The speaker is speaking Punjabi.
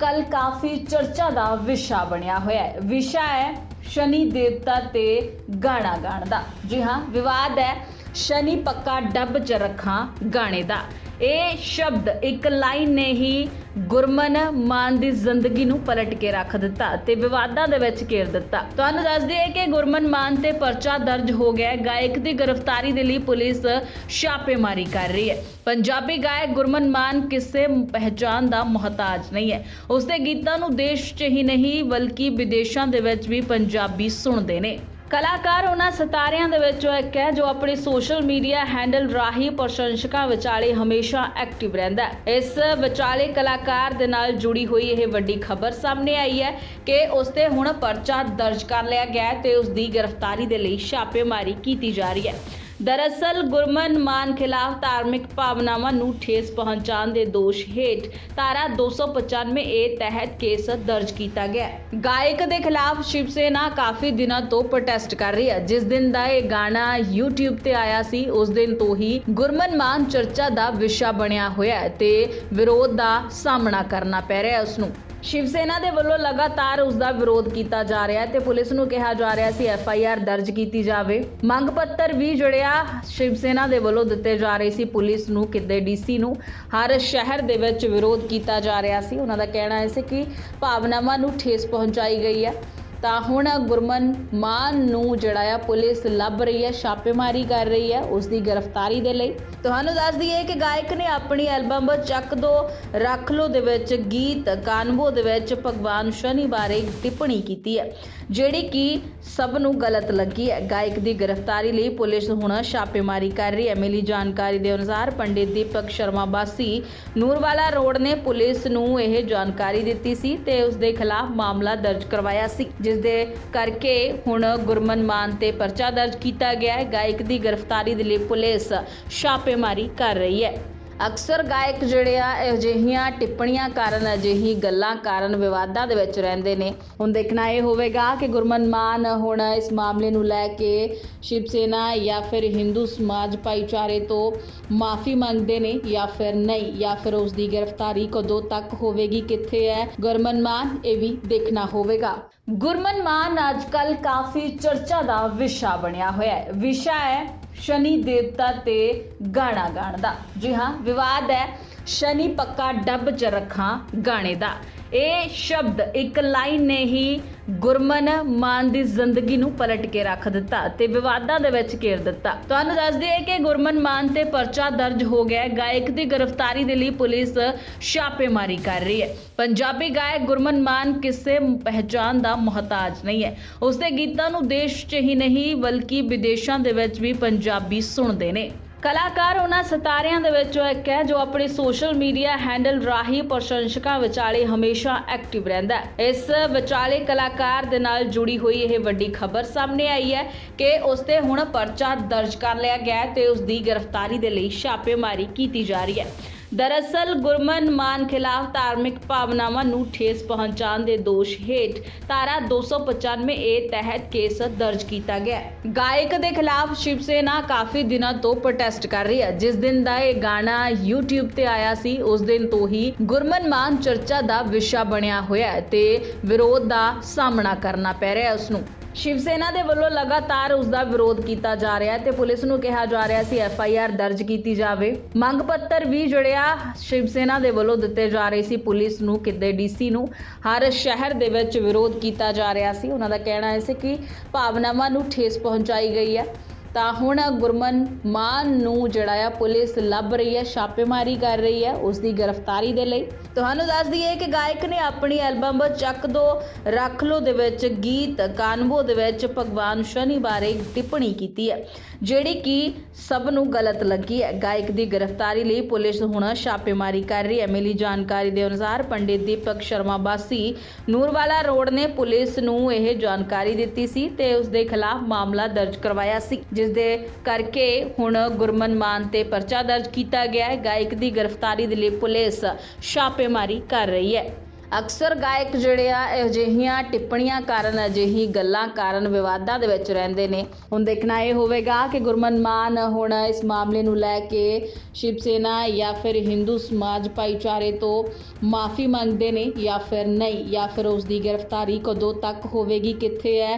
ਕੱਲ ਕਾਫੀ ਚਰਚਾ ਦਾ ਵਿਸ਼ਾ ਬਣਿਆ ਹੋਇਆ ਹੈ। ਵਿਸ਼ਾ ਹੈ ਸ਼ਨੀ ਦੇਵਤਾ ਤੇ ਗਾਣਾ ਗਾਣ ਦਾ। ਜੀ ਹਾਂ, ਵਿਵਾਦ ਹੈ। ਸ਼ਨੀ ਪੱਕਾ ਡੱਬ ਚ ਰੱਖਾਂ ਗਾਣੇ ਦਾ। ਇਹ ਸ਼ਬਦ ਇੱਕ ਲਾਈਨ ਨੇ ਹੀ ਗੁਰਮਨ ਮਾਨ ਦੀ ਜ਼ਿੰਦਗੀ ਨੂੰ ਪਲਟ ਕੇ ਰੱਖ ਦਿੱਤਾ ਤੇ ਵਿਵਾਦਾਂ ਦੇ ਵਿੱਚ ਘੇਰ ਦਿੱਤਾ। ਤੁਹਾਨੂੰ ਦੱਸ ਦਈਏ ਕਿ ਗੁਰਮਨ ਮਾਨ ਤੇ ਪਰਚਾ ਦਰਜ ਹੋ ਗਿਆ ਗਾਇਕ ਦੀ ਗ੍ਰਿਫਤਾਰੀ ਦੇ ਲਈ ਪੁਲਿਸ ਛਾਪੇਮਾਰੀ ਕਰ ਰਹੀ ਹੈ। ਪੰਜਾਬੀ ਗਾਇਕ ਗੁਰਮਨ ਮਾਨ ਕਿਸੇ ਪਹਿਚਾਨ ਦਾ ਮੁਹਤਾਜ ਨਹੀਂ ਹੈ। ਉਸਦੇ ਗੀਤਾਂ ਨੂੰ ਦੇਸ਼ 'ਚ ਹੀ ਨਹੀਂ, ਬਲਕਿ ਵਿਦੇਸ਼ਾਂ ਦੇ ਵਿੱਚ ਵੀ ਪੰਜਾਬੀ ਸੁਣਦੇ ਨੇ। ਕਲਾਕਾਰ ਉਹਨਾਂ ਸਿਤਾਰਿਆਂ ਦੇ ਵਿੱਚੋਂ ਇੱਕ ਹੈ ਜੋ ਆਪਣੇ ਸੋਸ਼ਲ ਮੀਡੀਆ ਹੈਂਡਲ ਰਾਹੀਂ ਪ੍ਰਸ਼ੰਸਕਾਂ ਵਿਚਾਲੇ ਹਮੇਸ਼ਾ ਐਕਟਿਵ ਰਹਿੰਦਾ ਹੈ। ਇਸ ਵਿਚਾਲੇ ਕਲਾਕਾਰ ਦੇ ਨਾਲ ਜੁੜੀ ਹੋਈ ਇਹ ਵੱਡੀ ਖਬਰ ਸਾਹਮਣੇ ਆਈ ਹੈ ਕਿ ਉਸ ਤੇ ਹੁਣ ਪਰਚਾ ਦਰਜ ਕਰ ਲਿਆ ਗਿਆ ਹੈ ਤੇ ਉਸ ਦੀ ਗ੍ਰਿਫਤਾਰੀ ਦੇ ਲਈ ਛਾਪੇਮਾਰੀ ਕੀਤੀ ਜਾ ਰਹੀ ਹੈ। ਦਰਅਸਲ ਗੁਰਮਨ ਮਾਨ ਖਿਲਾਫ ਧਾਰਮਿਕ ਭਾਵਨਾਵਾਂ ਨੂੰ ਠੇਸ ਪਹੁੰਚਾਉਣ ਦੇ ਦੋਸ਼ ਹੇਠ ਧਾਰਾ 295 ਏ ਤਹਿਤ ਕੇਸ ਦਰਜ ਕੀਤਾ ਗਿਆ ਗਾਇਕ ਦੇ ਖਿਲਾਫ ਸ਼ਿਵ ਸੈਨਾ ਕਾਫੀ ਦਿਨਾਂ ਤੋਂ ਪ੍ਰੋਟੈਸਟ ਕਰ ਰਹੀ ਹੈ। ਜਿਸ ਦਿਨ ਦਾ ਇਹ ਗਾਣਾ YouTube ਤੇ ਆਇਆ ਸੀ, ਉਸ ਦਿਨ ਤੋਂ ਹੀ ਗੁਰਮਨ ਮਾਨ ਚਰਚਾ ਦਾ ਵਿਸ਼ਾ ਬਣਿਆ ਹੋਇਆ ਹੈ ਤੇ ਵਿਰੋਧ ਦਾ ਸਾਹਮਣਾ ਕਰਨਾ ਪੈ ਰਿਹਾ ਹੈ ਉਸ ਨੂੰ ਸ਼ਿਵ ਸੈਨਾ ਦੇ ਵੱਲੋਂ ਲਗਾਤਾਰ ਉਸ ਦਾ ਵਿਰੋਧ ਕੀਤਾ ਜਾ ਰਿਹਾ ਹੈ ਤੇ ਪੁਲਿਸ ਨੂੰ ਕਿਹਾ ਜਾ ਰਿਹਾ ਸੀ ਐਫ ਆਈ ਆਰ ਦਰਜ ਕੀਤੀ ਜਾਵੇ। ਮੰਗ ਪੱਤਰ ਵੀ ਜੁੜਿਆ ਸ਼ਿਵ ਸੈਨਾ ਦੇ ਵੱਲੋਂ ਦਿੱਤੇ ਜਾ ਰਹੇ ਸੀ। ਪੁਲਿਸ ਨੂੰ ਕਿਤੇ ਡੀਸੀ ਨੂੰ ਹਰ ਸ਼ਹਿਰ ਦੇ ਵਿੱਚ ਵਿਰੋਧ ਕੀਤਾ ਜਾ ਰਿਹਾ ਸੀ। ਉਹਨਾਂ ਦਾ ਕਹਿਣਾ ਹੈ ਸੀ ਕਿ ਭਾਵਨਾਵਾਂ ਨੂੰ ਠੇਸ ਪਹੁੰਚਾਈ ਗਈ ਹੈ। ਤਾਂ ਹੁਣ ਗੁਰਮਨ ਮਾਨ ਨੂੰ ਜਿਹੜਾ ਆ ਪੁਲਿਸ ਲੱਭ ਰਹੀ ਹੈ, ਛਾਪੇਮਾਰੀ ਕਰ ਰਹੀ ਹੈ ਉਸ ਦੀ ਗ੍ਰਿਫਤਾਰੀ ਦੇ ਲਈ। ਤੁਹਾਨੂੰ ਦੱਸ ਦਈਏ ਕਿ ਗਾਇਕ ਨੇ ਆਪਣੀ ਐਲਬਮ ਚੱਕ ਦੋ, ਰੱਖ ਲੋ ਦੇ ਵਿੱਚ ਗੀਤ, ਕਾਨਵੋ ਦੇ ਵਿੱਚ ਭਗਵਾਨ ਸ਼ਨੀ ਬਾਰੇ ਟਿੱਪਣੀ ਕੀਤੀ ਹੈ, ਜਿਹੜੀ ਕਿ ਸਭ ਨੂੰ ਗਲਤ ਲੱਗੀ ਹੈ। ਗਾਇਕ ਦੀ ਗ੍ਰਿਫਤਾਰੀ ਲਈ ਪੁਲਿਸ ਹੁਣ ਛਾਪੇਮਾਰੀ ਕਰ ਰਹੀ ਹੈ। ਮਿਲੀ ਜਾਣਕਾਰੀ ਦੇ ਅਨੁਸਾਰ ਪੰਡਿਤ ਦੀਪਕ ਸ਼ਰਮਾ ਬਾਸੀ ਨੂਰਵਾਲਾ ਰੋਡ ਨੇ ਪੁਲਿਸ ਨੂੰ ਇਹ ਜਾਣਕਾਰੀ ਦਿੱਤੀ ਸੀ ਤੇ ਉਸ ਦੇ ਖਿਲਾਫ ਮਾਮਲਾ ਦਰਜ ਕਰਵਾਇਆ ਸੀ। ਜਿਸ ਦੇ ਕਰਕੇ ਹੁਣ ਗੁਰਮਨ ਮਾਨ ਤੇ ਪਰਚਾ ਦਰਜ ਕੀਤਾ ਗਿਆ ਹੈ। ਗਾਇਕ ਦੀ ਗ੍ਰਿਫਤਾਰੀ ਦੇ ਲਈ ਪੁਲਿਸ ਛਾਪੇਮਾਰੀ ਕਰ ਰਹੀ ਹੈ। ਅਕਸਰ ਗਾਇਕ ਜਿਹੜੇ ਆ, ਅਜਿਹੀਆਂ ਟਿੱਪਣੀਆਂ ਕਾਰਨ, ਅਜਿਹੀ ਗੱਲਾਂ ਕਾਰਨ ਵਿਵਾਦਾਂ ਦੇ ਵਿੱਚ ਰਹਿੰਦੇ ਨੇ। ਹੁਣ ਦੇਖਣਾ ਇਹ ਹੋਵੇਗਾ ਕਿ ਗੁਰਮਨ ਮਾਨ ਹੁਣ ਇਸ ਮਾਮਲੇ ਨੂੰ ਲੈ ਕੇ ਸ਼ਿਵ ਸੈਨਾ ਜਾਂ ਫਿਰ ਹਿੰਦੂ ਸਮਾਜ ਭਾਈਚਾਰੇ ਤੋਂ ਮਾਫੀ ਮੰਗਦੇ ਨੇ ਜਾਂ ਫਿਰ ਨਹੀਂ, ਜਾਂ ਫਿਰ ਉਸ ਦੀ ਗ੍ਰਿਫਤਾਰੀ ਕਦੋਂ ਤੱਕ ਹੋਵੇਗੀ, ਕਿੱਥੇ ਹੈ? ਗੁਰਮਨ ਮਾਨ ਇਹ ਵੀ ਦੇਖਣਾ ਹੋਵੇਗਾ। ਗੁਰਮਨ ਮਾਨ ਅੱਜਕੱਲ ਕਾਫੀ ਚਰਚਾ ਦਾ ਵਿਸ਼ਾ ਬਣਿਆ ਹੋਇਆ ਹੈ। ਵਿਸ਼ਾ ਹੈ ਸ਼ਨੀ ਦੇਵਤਾ ਤੇ ਗਾਣਾ ਗਾਣ ਦਾ ਜੀ ਹਾਂ, ਵਿਵਾਦ ਹੈ। ਸ਼ਨੀ ਪੱਕਾ ਡੱਬ ਚ ਰੱਖਾਂ ਗਾਣੇ ਦਾ। ਇਹ ਸ਼ਬਦ ਇੱਕ ਲਾਈਨ ਨੇ ਹੀ ਗੁਰਮਨ ਮਾਨ ਦੀ ਜ਼ਿੰਦਗੀ ਨੂੰ ਪਲਟ ਕੇ ਰੱਖ ਦਿੱਤਾ ਤੇ ਵਿਵਾਦਾਂ ਦੇ ਵਿੱਚ ਘੇਰ ਦਿੱਤਾ। ਤੁਹਾਨੂੰ ਦੱਸ ਦਈਏ ਕਿ ਗੁਰਮਨ ਮਾਨ ਤੇ ਪਰਚਾ ਦਰਜ ਹੋ ਗਿਆ ਗਾਇਕ ਦੀ ਗ੍ਰਿਫਤਾਰੀ ਦੇ ਲਈ ਪੁਲਿਸ ਛਾਪੇਮਾਰੀ ਕਰ ਰਹੀ ਹੈ। ਪੰਜਾਬੀ ਗਾਇਕ ਗੁਰਮਨ ਮਾਨ ਕਿਸੇ ਪਹਿਚਾਨ ਦਾ ਮੁਹਤਾਜ ਨਹੀਂ ਹੈ। ਉਸਦੇ ਗੀਤਾਂ ਨੂੰ ਦੇਸ਼ 'ਚ ਹੀ ਨਹੀਂ, ਬਲਕਿ ਵਿਦੇਸ਼ਾਂ ਦੇ ਵਿੱਚ ਵੀ ਪੰਜਾਬੀ ਸੁਣਦੇ ਨੇ। ਕਲਾਕਾਰ ਉਹਨਾਂ ਸਿਤਾਰਿਆਂ ਦੇ ਵਿੱਚੋਂ ਇੱਕ ਹੈ ਜੋ ਆਪਣੇ ਸੋਸ਼ਲ ਮੀਡੀਆ ਹੈਂਡਲ ਰਾਹੀਂ ਪ੍ਰਸ਼ੰਸਕਾਂ ਵਿਚਾਲੇ ਹਮੇਸ਼ਾ ਐਕਟਿਵ ਰਹਿੰਦਾ ਹੈ। ਇਸ ਵਿਚਾਲੇ ਕਲਾਕਾਰ ਦੇ ਨਾਲ ਜੁੜੀ ਹੋਈ ਇਹ ਵੱਡੀ ਖਬਰ ਸਾਹਮਣੇ ਆਈ ਹੈ ਕਿ ਉਸ ਤੇ ਹੁਣ ਪਰਚਾ ਦਰਜ ਕਰ ਲਿਆ ਗਿਆ ਹੈ ਤੇ ਉਸ ਦੀ ਗ੍ਰਿਫਤਾਰੀ ਦੇ ਲਈ ਛਾਪੇਮਾਰੀ ਕੀਤੀ ਜਾ ਰਹੀ ਹੈ। ਦਰਅਸਲ ਗੁਰਮਨ ਮਾਨ ਖਿਲਾਫ ਧਾਰਮਿਕ ਭਾਵਨਾਵਾਂ ਨੂੰ ਠੇਸ ਪਹੁੰਚਾਉਣ ਦੇ ਦੋਸ਼ ਹੇਠ ਧਾਰਾ 295 ਏ ਤਹਿਤ ਕੇਸ ਦਰਜ ਕੀਤਾ ਗਿਆ ਹੈ। ਗਾਇਕ ਦੇ ਖਿਲਾਫ ਸ਼ਿਵ ਸੈਨਾ ਕਾਫੀ ਦਿਨਾਂ ਤੋਂ ਪ੍ਰੋਟੈਸਟ ਕਰ ਰਹੀ ਹੈ। ਜਿਸ ਦਿਨ ਦਾ ਇਹ ਗਾਣਾ YouTube ਤੇ ਆਇਆ ਸੀ, ਉਸ ਦਿਨ ਤੋਂ ਹੀ ਗੁਰਮਨ ਮਾਨ ਚਰਚਾ ਦਾ ਵਿਸ਼ਾ ਬਣਿਆ ਹੋਇਆ ਹੈ ਤੇ ਵਿਰੋਧ ਦਾ ਸਾਹਮਣਾ ਕਰਨਾ ਪੈ ਰਿਹਾ ਹੈ ਉਸ ਨੂੰ ਸ਼ਿਵ ਸੈਨਾ ਦੇ ਵੱਲੋਂ ਲਗਾਤਾਰ ਉਸ ਦਾ ਵਿਰੋਧ ਕੀਤਾ ਜਾ ਰਿਹਾ ਹੈ ਤੇ ਪੁਲਿਸ ਨੂੰ ਕਿਹਾ ਜਾ ਰਿਹਾ ਸੀ ਐਫ ਆਈ ਆਰ ਦਰਜ ਕੀਤੀ ਜਾਵੇ। ਮੰਗ ਪੱਤਰ ਵੀ ਜੁੜਿਆ ਸ਼ਿਵ ਸੈਨਾ ਦੇ ਵੱਲੋਂ ਦਿੱਤੇ ਜਾ ਰਹੇ ਸੀ। ਪੁਲਿਸ ਨੂੰ ਕਿਤੇ ਡੀਸੀ ਨੂੰ ਹਰ ਸ਼ਹਿਰ ਦੇ ਵਿੱਚ ਵਿਰੋਧ ਕੀਤਾ ਜਾ ਰਿਹਾ ਸੀ। ਉਹਨਾਂ ਦਾ ਕਹਿਣਾ ਹੈ ਸੀ ਕਿ ਭਾਵਨਾਵਾਂ ਨੂੰ ਠੇਸ ਪਹੁੰਚਾਈ ਗਈ ਹੈ। ਤਾਂ ਹੁਣ ਗੁਰਮਨ ਮਾਨ ਨੂੰ ਜਿਹੜਾ ਆ ਪੁਲਿਸ ਲੱਭ ਰਹੀ ਹੈ ਛਾਪੇਮਾਰੀ ਕਰ ਰਹੀ ਹੈ ਉਸ ਦੀ ਗ੍ਰਿਫਤਾਰੀ ਦੇ ਲਈ। ਤੁਹਾਨੂੰ ਦੱਸ ਦਈਏ ਕਿ ਗਾਇਕ ਨੇ ਆਪਣੀ ਐਲਬਮ ਚੱਕ ਦੋ, ਰੱਖ ਲੋ ਦੇ ਵਿੱਚ ਗੀਤ, ਕਾਨਵੋ ਦੇ ਵਿੱਚ ਭਗਵਾਨ ਸ਼ਨੀ ਬਾਰੇ ਟਿੱਪਣੀ ਕੀਤੀ ਹੈ ਜਿਹੜੀ ਕਿ ਸਭ ਨੂੰ ਗਲਤ ਲੱਗੀ ਹੈ ਗਾਇਕ ਦੀ ਗ੍ਰਿਫਤਾਰੀ ਲਈ ਪੁਲਿਸ ਹੁਣ ਛਾਪੇਮਾਰੀ ਕਰ ਰਹੀ ਹੈ ਮਿਲੀ ਜਾਣਕਾਰੀ ਦੇ ਅਨੁਸਾਰ ਪੰਡਿਤ ਦੀਪਕ ਸ਼ਰਮਾ ਬਾਸੀ ਨੂਰਵਾਲਾ ਰੋਡ ਨੇ ਪੁਲਿਸ ਨੂੰ ਇਹ ਜਾਣਕਾਰੀ ਦਿੱਤੀ ਸੀ ਤੇ ਉਸ ਦੇ ਖਿਲਾਫ ਮਾਮਲਾ ਦਰਜ ਕਰਵਾਇਆ ਸੀ ਜਿਸ ਦੇ ਕਰਕੇ ਹੁਣ ਗੁਰਮਨ ਮਾਨ ਤੇ ਪਰਚਾ ਦਰਜ ਕੀਤਾ ਗਿਆ ਹੈ। ਗਾਇਕ ਦੀ ਗ੍ਰਿਫਤਾਰੀ ਦੇ ਲਈ ਪੁਲਿਸ ਛਾਪੇਮਾਰੀ ਕਰ ਰਹੀ ਹੈ। ਅਕਸਰ ਗਾਇਕ ਜਿਹੜੇ ਆ, ਅਜਿਹੀਆਂ ਟਿੱਪਣੀਆਂ ਕਾਰਨ, ਅਜਿਹੀ ਗੱਲਾਂ ਕਾਰਨ ਵਿਵਾਦਾਂ ਦੇ ਵਿੱਚ ਰਹਿੰਦੇ ਨੇ। ਹੁਣ ਦੇਖਣਾ ਇਹ ਹੋਵੇਗਾ ਕਿ ਗੁਰਮਨ ਮਾਨ ਹੁਣ ਇਸ ਮਾਮਲੇ ਨੂੰ ਲੈ ਕੇ ਸ਼ਿਵ ਸੇਨਾ ਜਾਂ ਫਿਰ ਹਿੰਦੂ ਸਮਾਜ ਭਾਈਚਾਰੇ ਤੋਂ ਮਾਫੀ ਮੰਗਦੇ ਨੇ ਜਾਂ ਫਿਰ ਨਹੀਂ, ਜਾਂ ਫਿਰ ਉਸ ਦੀ ਗ੍ਰਿਫਤਾਰੀ ਕਦੋਂ ਤੱਕ ਹੋਵੇਗੀ, ਕਿੱਥੇ ਹੈ